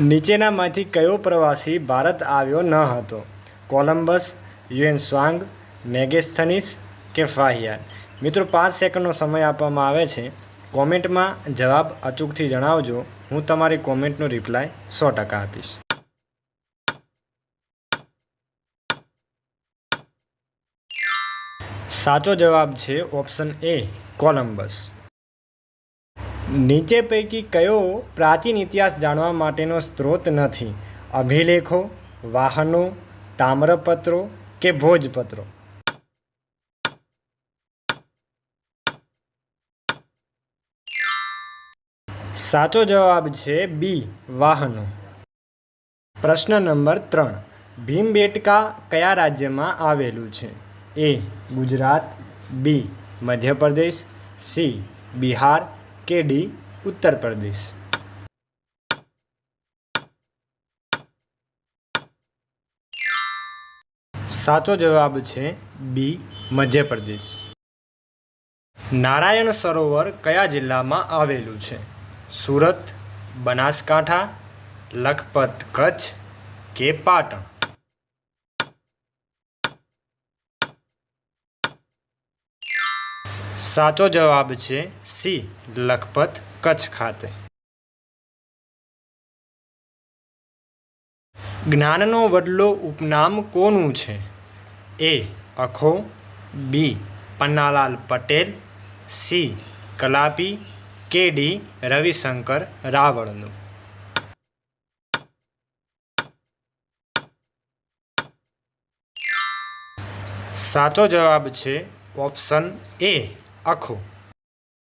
નીચેનામાંથી કયો પ્રવાસી ભારત આવ્યો ન હતો? કોલંબસ, યુએન સ્વાંગ, મેગેસ્થનીસ કે ફાહિયાન? મિત્રો, પાંચ સેકન્ડનો સમય આપવામાં આવે છે. કોમેન્ટમાં જવાબ અચૂકથી જણાવજો. હું તમારી કોમેન્ટનો રિપ્લાય સો ટકા આપીશ. સાચો જવાબ છે ઓપ્શન એ કોલંબસ. નીચે પૈકી કયો પ્રાચીન ઇતિહાસ જાણવા માટેનો સ્ત્રોત નથી? અભિલેખો, વાહનો, તામ્રપત્રો કે ભોજપત્રો? સાચો જવાબ છે બી, વાહનો. પ્રશ્ન નંબર ત્રણ. ભીમબેટકા કયા રાજ્યમાં આવેલું છે? A, Gujarat, B, Madhya Pradesh, C, Bihar કે ડી ઉત્તર પ્રદેશ. સાચો જવાબ છે બી મધ્યપ્રદેશ નારાયણ સરોવર કયા જિલ્લામાં આવેલું છે? સુરત, બનાસકાંઠા, લખપત, કચ્છ કે પાટણ? સાચો જવાબ છે સી, લખપત કચ્છ ખાતે. જ્ઞાનનો વડલો ઉપનામ કોનું છે? A, Akho, B, Pannalal Patel, C, Kalapi, કે, ડી, રવિશંકર રાવળનું. સાચો જવાબ છે ઓપ્શન એ. અખો